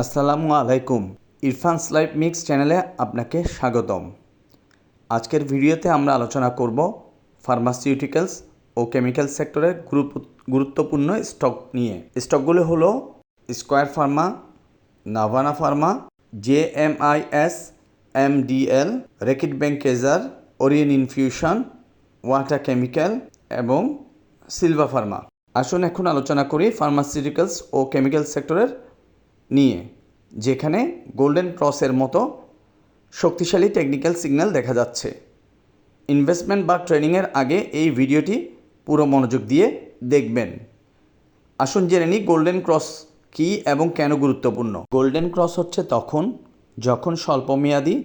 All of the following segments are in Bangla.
আসসালামু আলাইকুম। ইরফানস লাইফ মিক্স চ্যানেলে আপনাকে স্বাগতম। আজকের ভিডিওতে আমরা আলোচনা করব ফার্মাসিউটিক্যালস ও কেমিক্যাল সেক্টরের গুরুত্বপূর্ণ স্টক নিয়ে। স্টকগুলো হলো Square Pharma, Navana Pharma, J M I S, M D L, Reckitt Benckiser, Orion Infusion Water Chemical এবং সিলভা ফার্মা। আসুন এখন আলোচনা করি ফার্মাসিউটিক্যালস ও কেমিক্যাল সেক্টরের নিয়ে, যেখানে গোল্ডেন ক্রসের মতো শক্তিশালী টেকনিক্যাল সিগন্যাল দেখা যাচ্ছে। ইনভেস্টমেন্ট বা ট্রেনিংয়ের আগে এই ভিডিওটি পুরো মনোযোগ দিয়ে দেখবেন। আসুন জেনে নিই গোল্ডেন ক্রস কী এবং কেন গুরুত্বপূর্ণ। গোল্ডেন ক্রস হচ্ছে তখন যখন স্বল্পমেয়াদী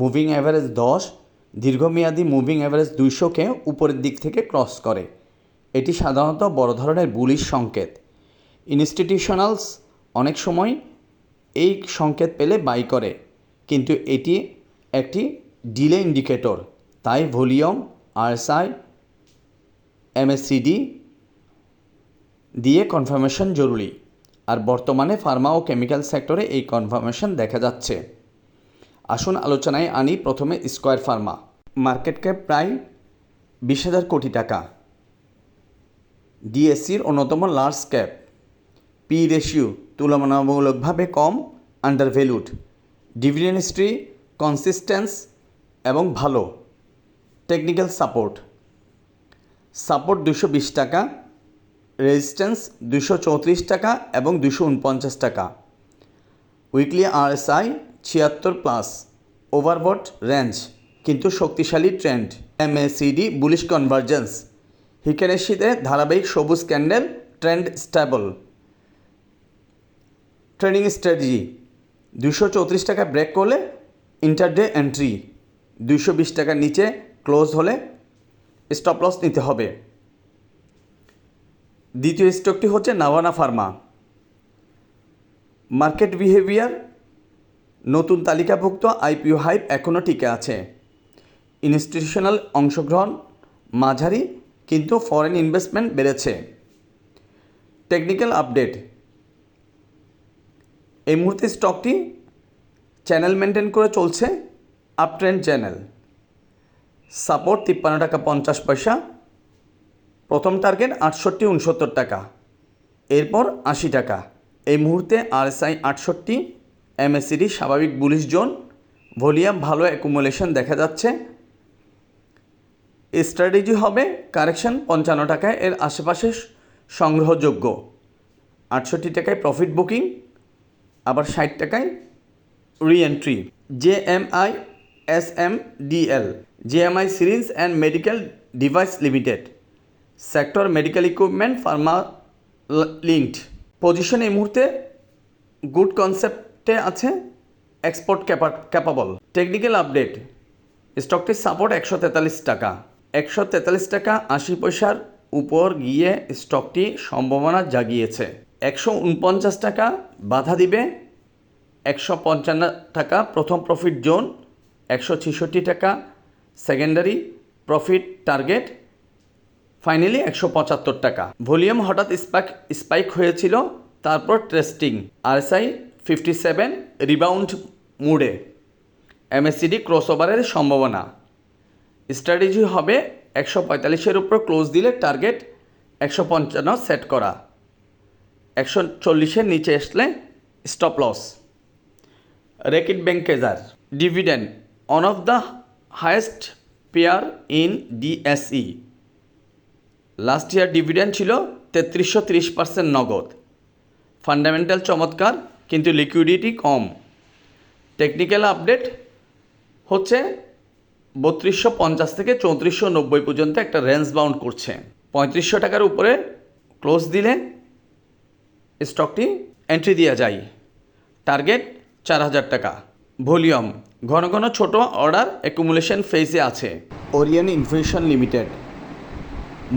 মুভিং অ্যাভারেজ দশ, দীর্ঘমেয়াদী মুভিং অ্যাভারেজ দুইশোকে উপরের দিক থেকে ক্রস করে। এটি সাধারণত বড় ধরনের বুলিশ সংকেত। ইনস্টিটিউশনালস অনেক সময় এই সংকেত পেলে বাই করে। কিন্তু এটি একটি ডিলে ইন্ডিকেটর, তাই ভলিউম আরএসআই, এমএসসিডি দিয়ে কনফার্মেশন জরুরি। আর বর্তমানে ফার্মা ও কেমিক্যাল সেক্টরে এই কনফার্মেশন দেখা যাচ্ছে। আসুন আলোচনায় আনি প্রথমে স্কোয়ার ফার্মা। মার্কেট ক্যাপ প্রায় বিশ হাজার কোটি টাকা। ডিএসসির অন্যতম লার্জ ক্যাপ পি রেশিও তুলনামূলকভাবে কম undervalued dividend history consistence এবং ভালো। টেকনিক্যাল সাপোর্ট সাপোর্ট দুশো বিশ টাকা রেজিস্ট্যান্স দুশো চৌত্রিশ টাকা এবং দুশো উনপঞ্চাশ টাকা। উইকলি আরএসআই ছিয়াত্তর প্লাস ওভারবট রেঞ্জ কিন্তু শক্তিশালী ট্রেন্ড এমএসিডি বুলিশ কনভার্জেন্স হিকেনেশিতে ধারাবাহিক সবুজ candle trend stable trading strategy দুশো চৌত্রিশ টাকা ব্রেক করলে ইন্টারডে এন্ট্রি দুশো বিশ টাকার নিচে ক্লোজ হলে স্টপ লস নিতে হবে। দ্বিতীয় স্টকটি হচ্ছে নাভানা ফার্মা মার্কেট বিহেভিয়ার নতুন তালিকাভুক্ত আইপিও হাইপ এখনও টিকে আছে। ইনস্টিটিউশনাল অংশগ্রহণ মাঝারি, কিন্তু ফরেন ইনভেস্টমেন্ট বেড়েছে। টেকনিক্যাল আপডেট এই মুহূর্তে স্টকটি চ্যানেল মেনটেন করে চলছে আপ ট্রেন্ড চ্যানেল সাপোর্ট তিপ্পান্ন টাকা পঞ্চাশ পয়সা। প্রথম টার্গেট আটষট্টি, উনসত্তর টাকা। এরপর আশি টাকা। এই মুহূর্তে আরএসআই আটষট্টি এমএসসিডি স্বাভাবিক বুলিশ জোন ভলিউম ভালো অ্যাকুমুলেশন দেখা যাচ্ছে। স্ট্র্যাটেজি হবে কারেকশন পঞ্চান্ন টাকায়। এর আশেপাশে সংগ্রহযোগ্য। আটষট্টি টাকায় প্রফিট বুকিং আবার ষাট টাকায় reentry J M I S M DL I syringes and medical device limited sector medical equipment pharma linked position এই মুহূর্তে গুড কনসেপ্টে আছে এক্সপোর্ট ক্যাপাবল টেকনিক্যাল আপডেট স্টকটির সাপোর্ট একশো তেতাল্লিশ টাকা। একশো তেতাল্লিশ টাকা আশি পয়সার উপর গিয়ে স্টকটি সম্ভাবনা জাগিয়েছে। একশো উনপঞ্চাশ টাকা বাধা দিবে, একশো পঞ্চান্ন টাকা প্রথম প্রফিট জোন একশো ছেষট্টি টাকা সেকেন্ডারি প্রফিট টার্গেট ফাইনালি একশো পঁচাত্তর টাকা। ভলিউম হঠাৎ স্পাইক স্পাইক হয়েছিল, তারপর testing RSI fifty seven rebound মুডে এমএসসিডি ক্রসওভারের সম্ভাবনা। স্ট্র্যাটেজি হবে একশো পঁয়তাল্লিশের উপর ক্লোজ দিলে টার্গেট একশো পঞ্চান্ন সেট করা। একশো চল্লিশের নিচে আসলে stop loss Reckitt Benckiser dividend one of the highest payer in DSE last year dividend ছিল তেত্রিশশো তিরিশ পার্সেন্ট নগদ। ফান্ডামেন্টাল চমৎকার, কিন্তু লিকুইডিটি কম। টেকনিক্যাল আপডেট হচ্ছে বত্রিশশো পঞ্চাশ থেকে চৌত্রিশশো নব্বই পর্যন্ত একটা রেঞ্জ বাউন্ড করছে। পঁয়ত্রিশশো টাকার উপরে ক্লোজ দিলে স্টকটি এন্ট্রি দেওয়া যায়। টার্গেট চার হাজার টাকা। ভলিউম, ঘন ঘন ছোট অর্ডার অ্যাকুমুলেশন ফেজে আছে। Orion Infusion Limited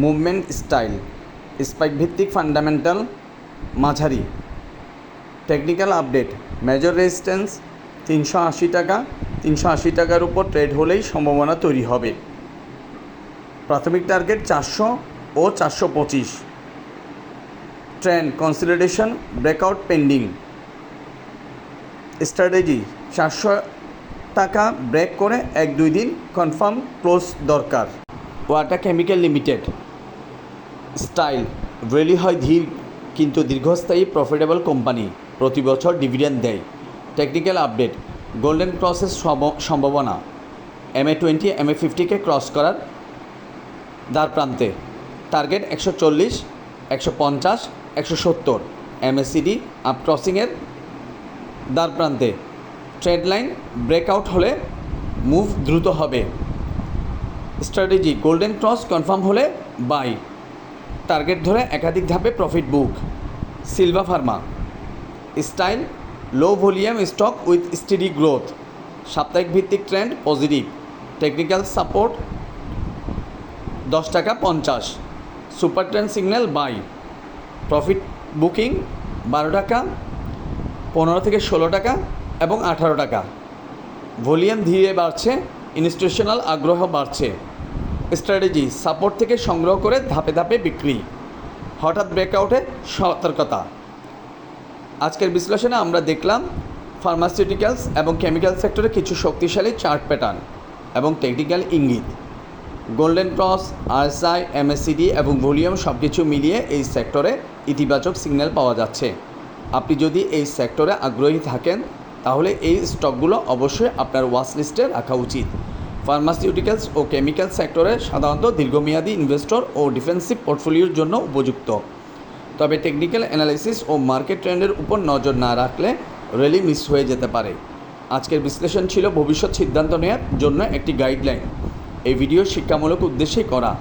movement style spike ভিত্তিক ফান্ডামেন্টাল মাঝারি। টেকনিক্যাল আপডেট মেজর রেজিস্ট্যান্স তিনশো আশি টাকা। তিনশো আশি টাকার উপর ট্রেড হলেই সম্ভাবনা তৈরি হবে। প্রাথমিক টার্গেট চারশো ও চারশো পঁচিশ। Trend consideration breakout pending strategy চারশো টাকা ব্রেক করে এক দুই দিন কনফার্ম ক্লোজ দরকার। Water Chemical Limited style rally হয় ধীর কিন্তু দীর্ঘস্থায়ী প্রফিটেবল কোম্পানি প্রতি বছর ডিভিডেন্ড দেয়। টেকনিক্যাল আপডেট গোল্ডেন ক্রসের সম- সম্ভাবনা M A twenty M A ফিফটিকে cross করার দ্বার প্রান্তে। টার্গেট একশো চল্লিশ, একশো পঞ্চাশ একশো সত্তর এমএসসিডি আপ ক্রসিংয়ের দ্বার প্রান্তে। ট্রেড লাইন ব্রেকআউট হলে মুভ দ্রুত হবে। স্ট্র্যাটেজি গোল্ডেন ক্রস কনফার্ম হলে বাই। টার্গেট ধরে একাধিক ধাপে profit book. Silva Pharma. Style low volume stock with steady growth. সাপ্তাহিক ভিত্তিক ট্রেন্ড পজিটিভ। টেকনিক্যাল সাপোর্ট দশ টাকা পঞ্চাশ। Super trend signal buy. Profit booking বারো টাকা, পনেরো থেকে ষোলো টাকা এবং আঠারো টাকা। ভলিউম ধীরে বাড়ছে ইনস্টিটিউশনাল আগ্রহ বাড়ছে। স্ট্র্যাটেজি সাপোর্ট থেকে সংগ্রহ করে ধাপে ধাপে বিক্রি। হঠাৎ ব্রেকআউটে সতর্কতা। আজকের বিশ্লেষণে আমরা দেখলাম ফার্মাসিউটিক্যালস এবং কেমিক্যাল সেক্টরে কিছু শক্তিশালী চার্ট প্যাটার্ন এবং টেকনিক্যাল ইঙ্গিত। গোল্ডেন ক্রস, আরএসআই, এমএসসিডি এবং ভলিউম সব কিছু মিলিয়ে এই সেক্টরে ইতিবাচক সিগন্যাল পাওয়া যাচ্ছে। আপনি যদি এই সেক্টরে আগ্রহী থাকেন, তাহলে এই স্টকগুলো অবশ্যই আপনার ওয়াচ লিস্টে রাখা উচিত। ফার্মাসিউটিক্যালস ও কেমিক্যাল সেক্টরে সাধারণত দীর্ঘমেয়াদী ইনভেস্টর ও ডিফেন্সিভ পোর্টফোলিওর জন্য উপযুক্ত। তবে টেকনিক্যাল অ্যানালাইসিস ও মার্কেট ট্রেন্ডের উপর নজর না রাখলে র্যালি মিস হয়ে যেতে পারে। আজকের বিশ্লেষণ ছিল ভবিষ্যৎ সিদ্ধান্ত নেওয়ার জন্য একটি গাইডলাইন। এই ভিডিও শিক্ষামূলক উদ্দেশ্যেই করা।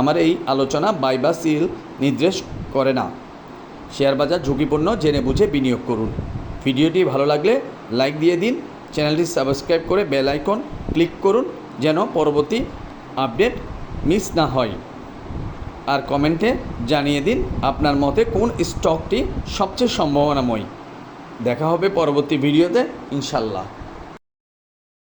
আমার এই আলোচনা বাই বা সিল নির্দেশ করে না। শেয়ার বাজার ঝুঁকিপূর্ণ, জেনে বুঝে বিনিয়োগ করুন। ভিডিওটি ভালো লাগলে লাইক দিয়ে দিন, চ্যানেলটি সাবস্ক্রাইব করে বেল আইকন ক্লিক করুন, যেন পরবর্তী আপডেট মিস না হয়। আর কমেন্টে জানিয়ে দিন আপনার মতে কোন স্টকটি সবচেয়ে সম্ভাবনাময়। দেখা হবে পরবর্তী ভিডিওতে, ইনশাল্লাহ।